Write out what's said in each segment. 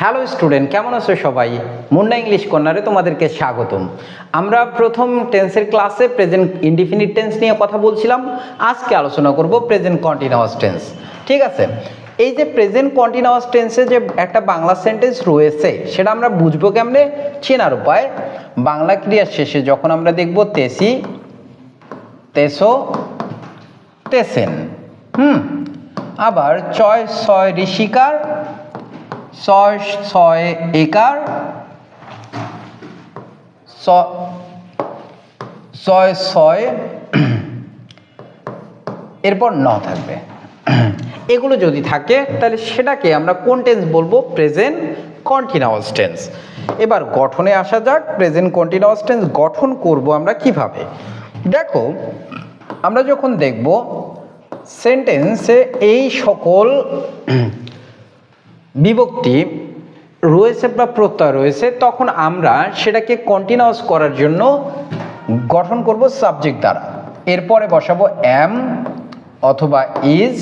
Hello student কেমন আছো সবাই? মুন্ডা ইংলিশ কর্নারে তোমাদেরকে স্বাগতম। আমরা প্রথম টেন্সের ক্লাসে প্রেজেন্ট ইনডিফিনিট টেন্স নিয়ে কথা বলছিলাম। আজকে আলোচনা করব প্রেজেন্ট কন্টিনিউয়াস টেন্স ঠিক আছে? এই যে প্রেজেন্ট কন্টিনিউয়াস টেন্সে যে একটা বাংলা সেন্টেন্স রয়েছে, সেটা আমরা বুঝব কেমনে? চেনার উপায়। বাংলা ক্রিয়ার শেষে যখন আমরা দেখব তেসি, তেসো, তেসেন। হুম? আবার চয় ছয় ঋষিকার ছয় ছয় একার ছয় ছয় এরপর ন থাকবে। এগুলো যদি থাকে, তাহলে সেটাকে আমরা কোন টেন্স বলব? প্রেজেন্ট কন্টিনিউয়াস টেন্স এবার গঠনে আসা যাক প্রেজেন্ট কন্টিনিউয়াস টেন্স গঠন করব আমরা কীভাবে? দেখো, আমরা যখন দেখব সেন্টেন্সে এই সকল বিভক্তি রয়েছে বা প্রত্যয় রয়েছে, তখন আমরা সেটাকে কন্টিনিউয়াস করার জন্য গঠন করব সাবজেক্ট দ্বারা। এরপরে বসাবো এম অথবা ইজ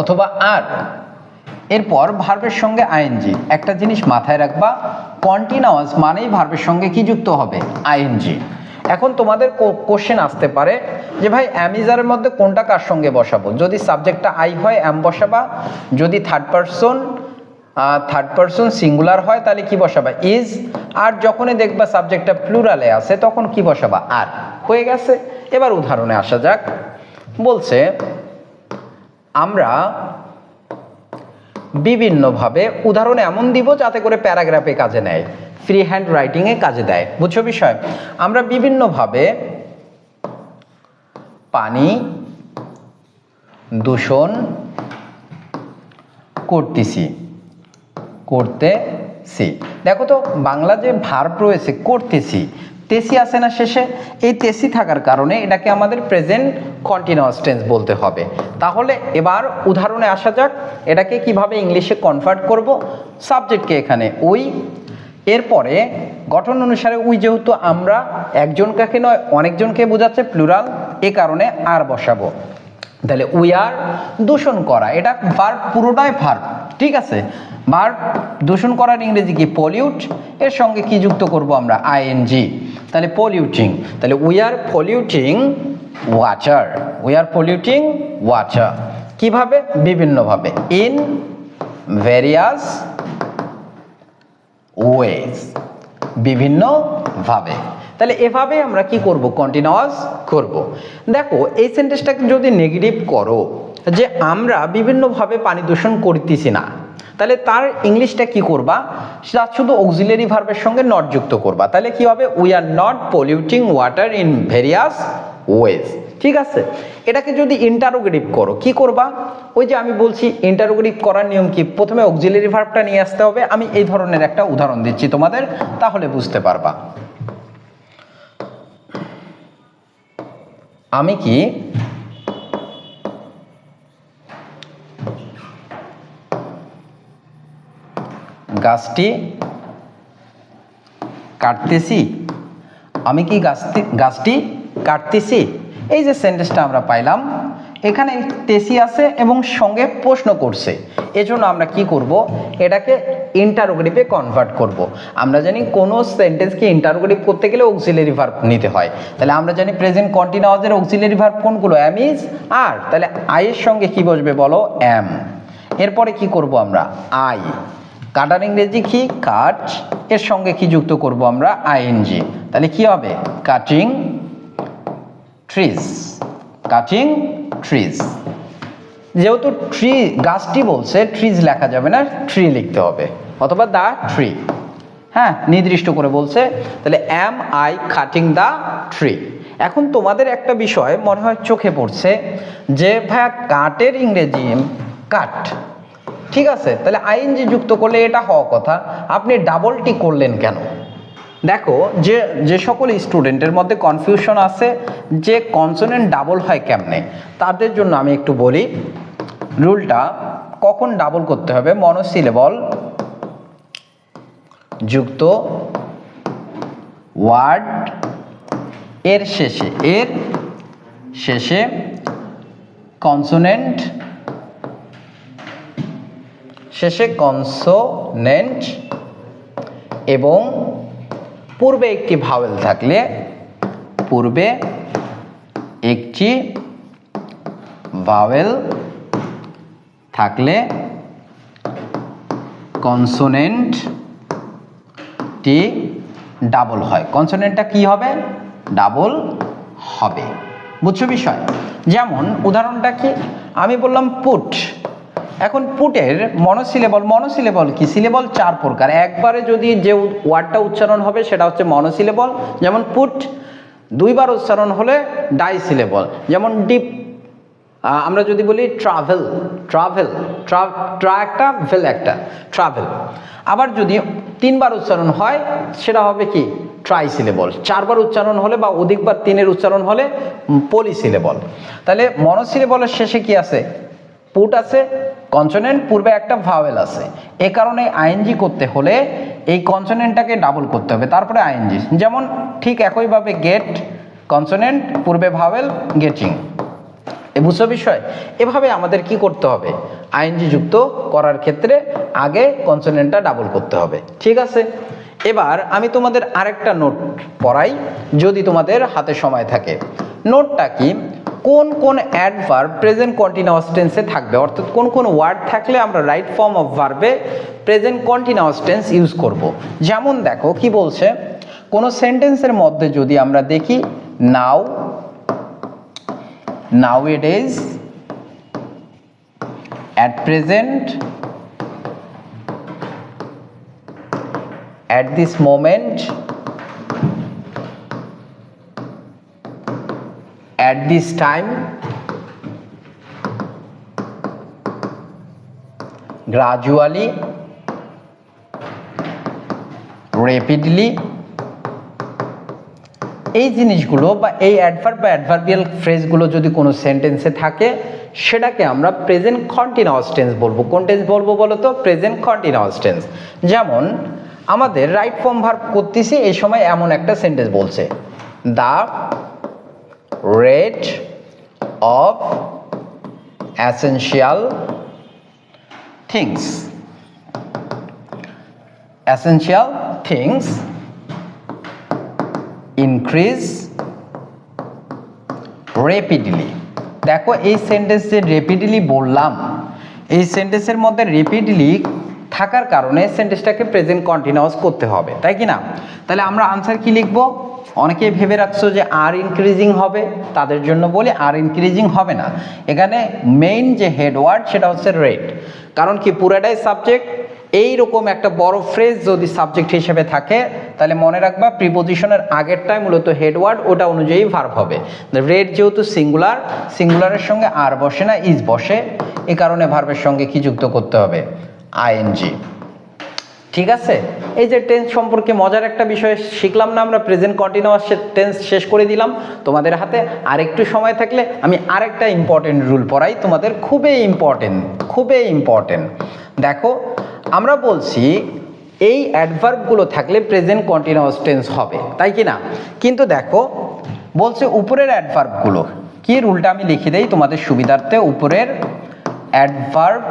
অথবা আর এরপর ভার্বের সঙ্গে আইএনজি একটা জিনিস মাথায় রাখবা কন্টিনিউয়াস মানেই ভার্বের সঙ্গে কি যুক্ত হবে? আইএনজি এখন তোমাদের কোশ্চেন আসতে পারে যে ভাই অ্যামিজারের মধ্যে কোনটা কার সঙ্গে বসাবো? যদি সাবজেক্টটা আই হয় অ্যাম বসাবা। যদি third person third person singular হয়, তাহলে কি বসাবা? ইজ আর যখনই দেখবা সাবজেক্টটা প্লুরালে আছে, তখন কি বসাবা? আর হয়ে গেছে। এবার উদাহরণে আসা যাক। বলছে, আমরা বিভিন্নভাবে উদাহরণ এমন দিব যাতে করে প্যারাগ্রাফে কাজে নেয় ফ্রি হ্যান্ড রাইটিংয়ে কাজে দেয়। বুঝছ বিষয়? আমরা বিভিন্নভাবে পানি দূষণ করতেছি করতেছি। দেখো তো, বাংলা যে ভার্ব রয়েছে, করতেছি তেসি আসে না শেষে, এই তেসি থাকার কারণে এটাকে আমাদের প্রেজেন্ট কন্টিনিউয়াস টেন্স বলতে হবে। তাহলে এবার উদাহরণে আসা যাক, এটাকে কীভাবে ইংলিশে কনভার্ট করব? সাবজেক্টকে এখানে ওই। এরপরে গঠন অনুসারে ওই যেহেতু আমরা একজনকে নয়, অনেকজনকে বোঝাচ্ছে প্লুরাল এ কারণে আর বসাবো। তাহলে উই আর দূষণ করা, এটা ভার্ব পুরোটাই ভার্ব ঠিক আছে? ভার্ব দূষণ করার ইংরেজি কি? পলিউট এর সঙ্গে কি যুক্ত করব আমরা? আইএনজি তাহলে পলিউটিং তাহলে we are polluting water we are polluting water কীভাবে? বিভিন্নভাবে ইন ভেরিয়াস ওয়েজ বিভিন্নভাবে। তাহলে এভাবে আমরা কি করব? কন্টিনিউয়াস করব। দেখো, এই সেন্টেন্সটাকে যদি নেগেটিভ করো, যে আমরা বিভিন্নভাবে পানি দূষণ করতেছি না, তাহলে তার ইংলিশটা কি করবা? সেটা শুধু অক্সিলারি ভার্বের সঙ্গে নট যুক্ত করবা। তাহলে কি হবে? We are not polluting water in various ways ঠিক আছে? এটাকে যদি ইন্টারোগেটিভ করো, কি করবা? ওই যে আমি বলছি ইন্টারোগেটিভ করার নিয়ম কি? প্রথমে অক্সিলারি ভার্বটা নিয়ে আসতে হবে। আমি এই ধরনের একটা উদাহরণ দিচ্ছি তোমাদের, তাহলে বুঝতে পারবা। আমি কি? গাছটি কাটতেছি। আমি কি গাছটি গাছটি কাটতেছি? এই যে সেন্টেন্সটা আমরা পাইলাম। এখানে তেসি আছে এবং সঙ্গে প্রশ্ন করছে। এজন্য আমরা কি করব? এটাকে ইন্টারোগেটিভে কনভার্ট করব। আমরা জানি কোনো সেন্টেন্সকে ইন্টারোগেটিভ করতে গেলে অক্সিলারি ভার্ব নিতে হয়। তাহলে আমরা জানি প্রেজেন্ট কন্টিনিউয়াসের অক্সিলারি ভার্ব কোনগুলো? অ্যাম ইজ আর তাহলে আইয়ের সঙ্গে কি বসবে বলো? অ্যাম এরপরে কি করব আমরা? আই কাটার ইংরেজি কি? কাট এর সঙ্গে কি যুক্ত করব আমরা? আইএনজি তাহলে কি হবে? কাটিং ট্রিজ কাটিং ট্রিজ যেহেতু ট্রি গাছটি বলছে ট্রিজ লেখা যাবে না ট্রি লিখতে হবে, অথবা দ্য ট্রি হ্যাঁ নির্দিষ্ট করে বলছে, তাহলে am I cutting the tree এখন তোমাদের একটা বিষয় মনে হয় চোখে পড়ছে, যে ভাইয়া কাটের ইংরেজি কাট ঠিক আছে? তাহলে আইএনজি যুক্ত করলে এটা হওয়া কথা। আপনি ডাবলটি করলেন কেন? দেখো, যে যে সকল স্টুডেন্টের মধ্যে কনফিউশন আছে, যে কনসোনেন্ট ডাবল হয় কেমনে, তাদের জন্য আমি একটু বলি রুলটা কখন ডাবল করতে হবে মনোসিলেবল যুক্ত ওয়ার্ড এর শেষে এর শেষে কনসোনেন্ট শেষে কনসোনেন্ট এবং পূর্বে একটি ভাওয়েল থাকলে পূর্বে একটি ভাওয়েল থাকলে কনসোনেন্টটি ডাবল হয়। কনসোনেন্টটা কি হবে? ডাবল হবে। বুঝছ বিষয়? যেমন, উদাহরণটা কি? আমি বললাম পুট এখন পুটের মনোসিলেবল মনোসিলেবল কি? সিলেবল চার প্রকার। একবারে যদি যে ওয়ার্ডটা উচ্চারণ হবে, সেটা হচ্ছে মনোসিলেবল যেমন পুট দুইবার উচ্চারণ হলে ডাই সিলেবল যেমন ডিপ আমরা যদি বলি ট্রাভেল ট্রাভেল ট্রা একটা ভেল একটা ট্রাভেল আবার যদি তিনবার উচ্চারণ হয়, সেটা হবে কি? ট্রাই সিলেবল চারবার উচ্চারণ হলে বা অধিকবার তিনের উচ্চারণ হলে পলি সিলেবল তাহলে মনোসিলেবলের শেষে কি আছে? পুট আছে, কনসোনেন্ট পূর্বে একটা ভাওয়েল আছে। এ কারণে আইএনজি করতে হলে এই কনসোনেন্টটাকে ডাবল করতে হবে, তারপরে আইএনজি যেমন ঠিক একইভাবে গেট কনসোনেন্ট, পূর্বে ভাওয়েল গেটিং এ বুঝছ বিষয়? এভাবে আমাদের কি করতে হবে? আইএনজি যুক্ত করার ক্ষেত্রে আগে কনসোনেন্টটা ডাবল করতে হবে, ঠিক আছে? এবার আমি তোমাদের আরেকটা নোট পড়াই, যদি তোমাদের হাতে সময় থাকে। নোটটা কি? কোন কোন অ্যাডভার্ব প্রেজেন্ট কন্টিনিউয়াস টেন্সে থাকবে? অর্থাৎ কোন কোন ওয়ার্ড থাকলে আমরা রাইট ফর্ম অফ ভার্বে প্রেজেন্ট কন্টিনিউয়াস টেন্স ইউজ করব। যেমন দেখো, কি বলছে? কোনো সেন্টেন্সের মধ্যে যদি আমরা দেখি now nowadays at present at this moment at this time, gradually, rapidly, এই জিনিসগুলো বা এই অ্যাডভার্ব বা অ্যাডভার্বিয়াল ফ্রেজগুলো যদি কোনো সেন্টেন্সে থাকে, সেটাকে আমরা প্রেজেন্ট কন্টিনিউয়াস টেন্স বলব। কোন টেন্স বলব বলো তো প্রেজেন্ট কন্টিনিউয়াস টেন্স যেমন, আমাদের রাইট ফর্ম ভার্ব করতেছি, এই সময় এমন একটা সেন্টেন্স বলছে। The rate of essential things. Essential things increase rapidly দেখো এই সেন্টেন্স যে রেপিডলি বললাম, এই সেন্টেন্সের মধ্যে রেপিডলি থাকার কারণে সেন্টেন্সটাকে প্রেজেন্ট কন্টিনিউয়াস করতে হবে, তাই কি না? তাহলে আমরা আনসার কি লিখব? অনেকেই ভেবে রাখছো যে আর ইনক্রিজিং হবে, তাদের জন্য বলি আর ইনক্রিজিং হবে না। এখানে মেইন যে হেডওয়ার্ড সেটা হচ্ছে রেট কারণ কি, পুরাটাই সাবজেক্ট এই রকম একটা বড় ফ্রেজ যদি সাবজেক্ট হিসেবে থাকে, তাহলে মনে রাখবা প্রিপোজিশনের আগেরটাই মূলত হেডওয়ার্ড ওটা অনুযায়ী ভার্ব হবে। রেড যেহেতু সিঙ্গুলার সিঙ্গুলারের সঙ্গে আর বসে না ইজ বসে, এ কারণে ভার্বের সঙ্গে কি যুক্ত করতে হবে? আইএনজি। ঠিক আছে? এই যে টেন্স সম্পর্কে মজার একটা বিষয় শিখলাম না আমরা প্রেজেন্ট কন্টিনিউয়াস টেন্স শেষ করে দিলাম। তোমাদের হাতে আরেকটু সময় থাকলে আমি আরেকটা ইম্পর্টেন্ট রুল পড়াই, তোমাদের খুবই ইম্পর্টেন্ট খুবই ইম্পর্টেন্ট দেখো, আমরা বলছি এই অ্যাডভার্বগুলো থাকলে প্রেজেন্ট কন্টিনিউয়াস টেন্স হবে, তাই কি না? কিন্তু দেখো, বলছে উপরের অ্যাডভার্বগুলো কি রুলটা আমি লিখে দেই তোমাদের সুবিধার্থে? উপরের অ্যাডভার্ব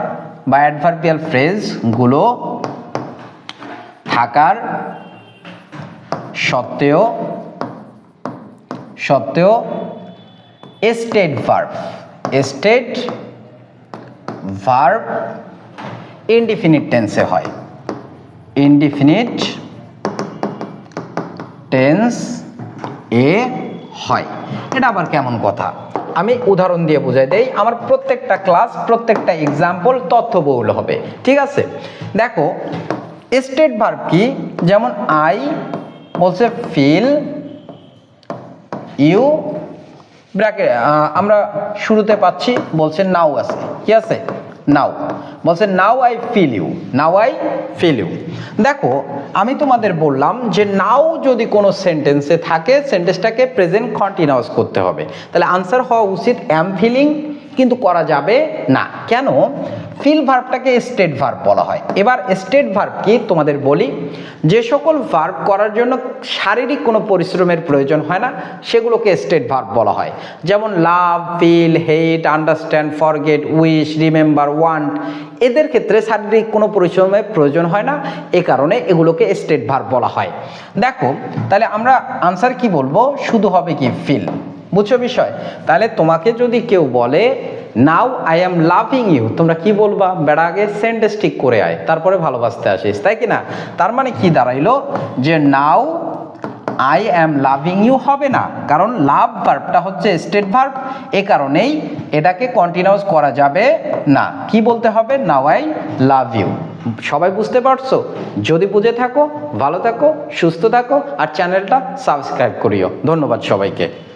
বা অ্যাডভার্বিয়াল ফ্রেজগুলো থাকার সত্ত্বেও সত্ত্বেও state verb state verb indefinite টেন্সে হয়। ইনডিফিনিট টেন্স এ হয়। এটা আবার কেমন কথা? আমি উদাহরণ দিয়ে বুঝাই দেই। আমার প্রত্যেকটা ক্লাস প্রত্যেকটা এক্সাম্পল তথ্যবহুল হবে। ঠিক আছে? দেখো স্টেট ভার্ব কি? যেমন আই বলছে ফিল ইউ ব্র্যাকেট আমরা শুরুতে পাচ্ছি, বলছে নাও আছে। কি আছে? নাও বলছে now I feel you now I feel you দেখো, আমি তোমাদের বললাম যে নাও যদি কোনো সেন্টেন্সে থাকে সেন্টেন্সটাকে প্রেজেন্ট কন্টিনিউস করতে হবে। তাহলে আনসার হওয়া উচিত অ্যাম ফিলিং কিন্তু করা যাবে না। কেন? ফিল ভার্বটাকে স্টেট ভার্ব বলা হয়। এবার স্টেট ভার্ব কি তোমাদের বলি, যে সকল ভার্ব করার জন্য শারীরিক কোনো পরিশ্রমের প্রয়োজন হয় না, সেগুলোকে স্টেট ভার্ব বলা হয়। যেমন love feel hate understand forget wish remember want এদের ক্ষেত্রে শারীরিক কোনো পরিশ্রমের প্রয়োজন হয় না, এ কারণে এগুলোকে স্টেট ভার্ব বলা হয়। দেখো, তাহলে আমরা আনসার কি বলব? শুধু হবে কি ফিল বুঝছ বিষয়? তাহলে তোমাকে যদি কেউ বলে now I am loving you তোমরা কি বলবা? বেড়া আগে সেন্টেন্স ঠিক করে আয়, তারপরে ভালোবাসতে আসিস, তাই কি না? তার মানে কি দাঁড়াইলো? যে now I am loving you হবে না। কারণ লাভ ভার্বটা হচ্ছে স্টেট ভার্ব এ কারণেই এটাকে কন্টিনিউস করা যাবে না। কি বলতে হবে? নাও আই লাভ ইউ সবাই বুঝতে পারছ? যদি বুঝে থাকো, ভালো থাকো, সুস্থ থাকো, আর চ্যানেলটা সাবস্ক্রাইব করিও। ধন্যবাদ সবাইকে।